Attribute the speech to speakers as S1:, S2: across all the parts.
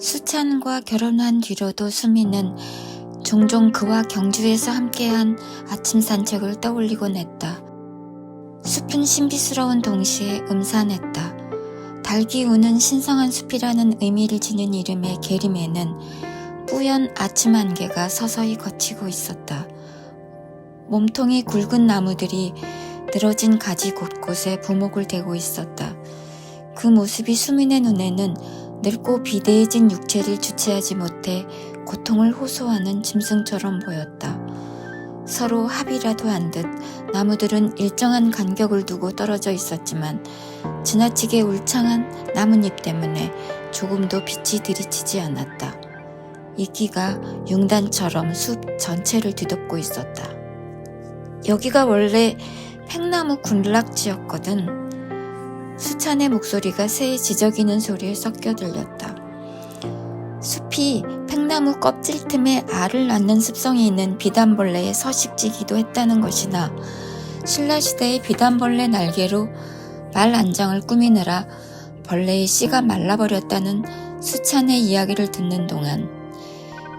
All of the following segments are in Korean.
S1: 수찬과 결혼한 뒤로도 수미는 종종 그와 경주에서 함께한 아침 산책을 떠올리곤 했다. 숲은 신비스러운 동시에 음산했다. 달기 우는 신성한 숲이라는 의미를 지닌 이름의 계림에는 뿌연 아침 안개가 서서히 걷히고 있었다. 몸통이 굵은 나무들이 늘어진 가지 곳곳에 부목을 대고 있었다. 그 모습이 수민의 눈에는 늙고 비대해진 육체를 주체하지 못해 고통을 호소하는 짐승처럼 보였다. 서로 합의라도 한 듯 나무들은 일정한 간격을 두고 떨어져 있었지만 지나치게 울창한 나뭇잎 때문에 조금도 빛이 들이치지 않았다. 이끼가 융단처럼 숲 전체를 뒤덮고 있었다. 여기가 원래 팽나무 군락지였거든. 수찬의 목소리가 새에 지저귀는 소리에 섞여 들렸다. 숲이 팽나무 껍질 틈에 알을 낳는 습성이 있는 비단벌레의 서식지기도 했다는 것이나 신라시대의 비단벌레 날개로 말 안장을 꾸미느라 벌레의 씨가 말라버렸다는 수찬의 이야기를 듣는 동안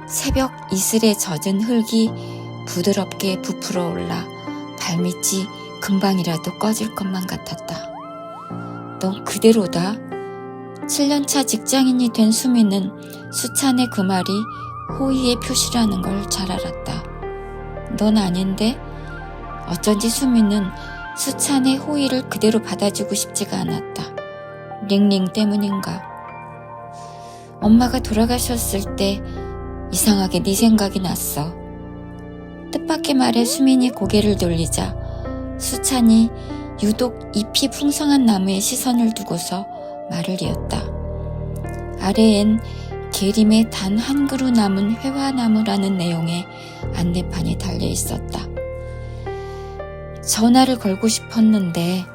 S1: 새벽 이슬에 젖은 흙이 부드럽게 부풀어 올라 발밑이 금방이라도 꺼질 것만 같았다. 넌 그대로다. 7년차 직장인이 된 수미는 수찬의 그 말이 호의의 표시라는 걸 잘 알았다. 넌 아닌데? 어쩐지 수미는 수찬의 호의를 그대로 받아주고 싶지가 않았다. 링링 때문인가? 엄마가 돌아가셨을 때 이상하게 네 생각이 났어. 뜻밖의 말에 수민이 고개를 돌리자 수찬이 유독 잎이 풍성한 나무에 시선을 두고서 말을 이었다. 아래엔 계림에 단 한 그루 남은 회화나무라는 내용의 안내판이 달려 있었다. 전화를 걸고 싶었는데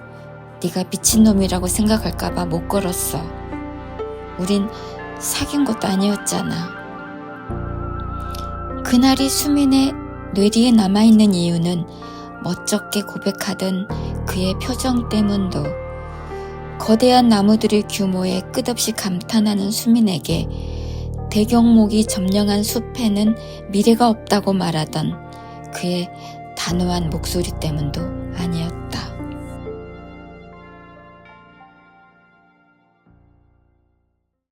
S1: 네가 미친놈이라고 생각할까봐 못 걸었어. 우린 사귄 것도 아니었잖아. 그날이 수민의 뇌리에 남아있는 이유는 멋쩍게 고백하던 그의 표정 때문도 거대한 나무들의 규모에 끝없이 감탄하는 수민에게 대경목이 점령한 숲에는 미래가 없다고 말하던 그의 단호한 목소리 때문도